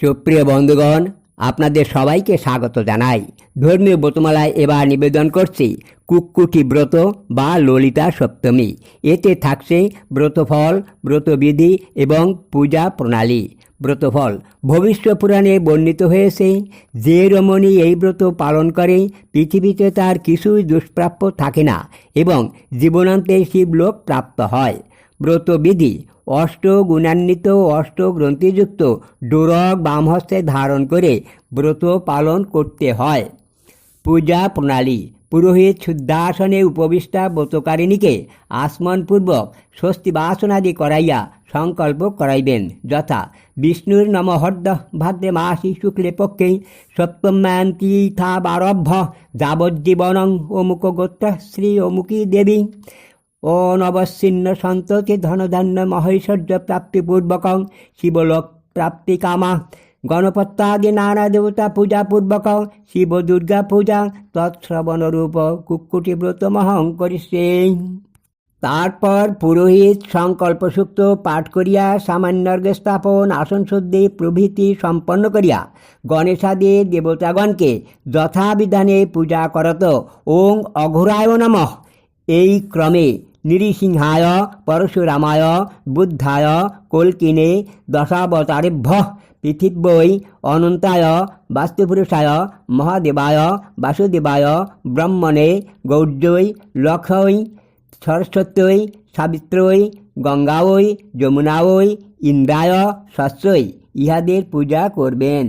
সুপ্রিয় বন্ধুগণ, আপনাদের সবাইকে স্বাগত জানাই। ধর্মীয় ব্রতমালায় এবার নিবেদন করছি, কুক্কুটি ব্রত বা ললিতা সপ্তমী। এতে থাকছে ব্রতফল, ব্রতবিধি এবং পূজা প্রণালী। ব্রতফল, ভবিষ্য পুরাণে বর্ণিত হয়েছে, যে রমণী এই ব্রত পালন করে, পৃথিবীতে তার কিছুই দুষ্প্রাপ্য থাকে না এবং জীবনান্তে শিবলোক প্রাপ্ত হয়। ব্রতবিধি অষ্ট গুণান্বিত অষ্ট গ্রন্থিযুক্ত ডোরক বামহস্তে ধারণ করে ব্রত পালন করতে হয়। পূজা প্রণালী, পুরোহিত শুদ্ধাসনে উপবিষ্টা ব্রতকারিণীকে আসমনপূর্বক স্বস্তি বাসনাদি করাইয়া সংকল্প করাইবেন, যথা বিষ্ণুর নমহর্দ ভাদ্রে মাসি শুক্লে পক্ষে সপ্তম্যান্তি বারভ্য যাবজ্জীবনং অমুক গোত্র শ্রী অমুকী দেবী ও নবচ্ছিন্ন সন্ততি ধনধান্য মহৈশ্বর্য প্রাপ্তিপূর্বকং শিবলোক প্রাপ্তি কামা গণপত্যাদি নানা দেবতা পূজা পূর্বক শিব দুর্গা পূজা তৎশ্রবণ রূপ কুকুটি ব্রত মহং করিছে তারপর পুরোহিত সংকল্পসূক্ত পাঠ করিয়া সামান্যর্গ স্থাপন আসন শুদ্ধি প্রভৃতি সম্পন্ন করিয়া গণেশাদি দেবতাগণকে যথাবিধানে পূজা করত। ওং অঘোরায় নমঃ। এই ক্রমে নৃসিংহায় পরশুরামায়, বুদ্ধায়, কল্কিনে, দশাবতারেভ্য, পৃথিব্যৈ, অনন্তায়, বাস্তুপুরুষায়, মহাদেবায়, বাসুদেবায়, ব্রহ্মণে গৌর্যৈ লক্ষৈ সরস্বত্যৈ সাবিত্রৈ গঙ্গাওই যমুনাওই ইন্দ্রায় শস্যই ইহাদের পূজা করবেন।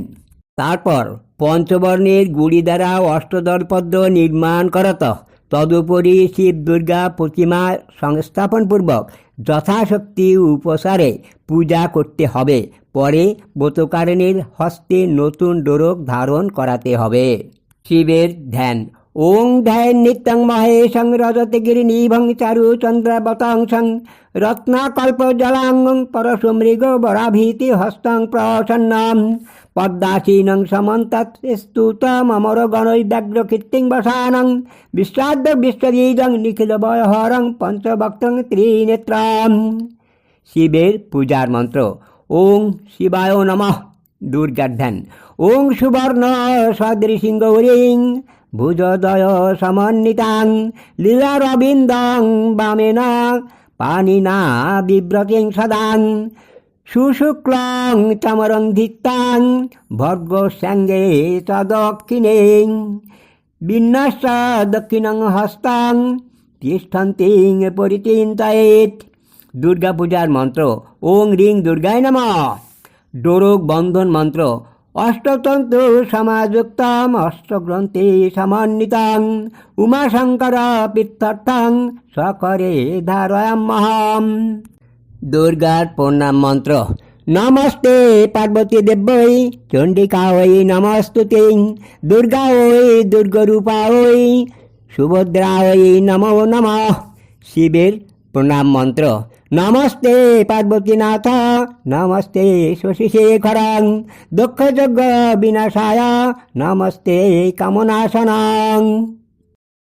তারপর পঞ্চবর্ণের গুড়ি দ্বারা অষ্টদলপদ্ম নির্মাণ করত। তদুপরি শিব দুর্গা প্রতিমা সংস্থাপনপূর্বক যথাশক্তি উপসারে পূজা করতে হবে। পরে ব্রতকারিণীর হস্তে নতুন ডোরক ধারণ করাতে হবে। শিবের ধ্যান ওং ধ্যান নিত্যং মহেশং রজতে গিরিনিভং চারু চন্দ্রবতংসং পরশু মৃগ বরাভীতি হস্তং প্রসন্নম পদ্মাসীনং সমন্তৎ স্তুতমর গণৈ ব্যগ্র কীর্তিং বসানং বিশ্বাদ্য বিশ্ববীজং নিখিল বয়হরং পঞ্চভক্তং ত্রিনেত্রম শিবের পূজার মন্ত্র ওং শিবায় নমঃ দুর্গার ধ্যান ওং সুবর্ণ সদৃশিঙ্গৌরিং ভুজদয় সমন্বিতাং লীলারবিন্দং বামেন পানিনা বিব্রতিং সদাং সুশুক্লং চমরং ধিত্তাং ভর্গ সঙ্গে চ দক্ষিণে বিন্যাস দক্ষিণং হস্তাং তিষ্ঠন্তিং পরিচিন্তয়েত। দুর্গা পূজার মন্ত্র, ওং রিং দুর্গায় নম। ডোরক বন্ধন মন্ত্র অষ্টতন্ত্র সমাযুক্তম অষ্টগ্রন্থে সমন্বিতং উমাশঙ্কর পৃথ্থং সকরে ধারয়ামহম দুর্গার প্রণাম মন্ত্র, নমস্তে পার্বতী দেব্যই চণ্ডিকা ওই নমস্তুতে, দুর্গা ওই দুর্গরূপা ওই, সুভদ্রা ওই নমো নম। শিবের প্রণাম মন্ত্র, নমস্তে পার্বতীনাথ নমস্তে শশীশেখরং দুঃখযজ্ঞ বিনাশায় নমস্তে কামনাশনং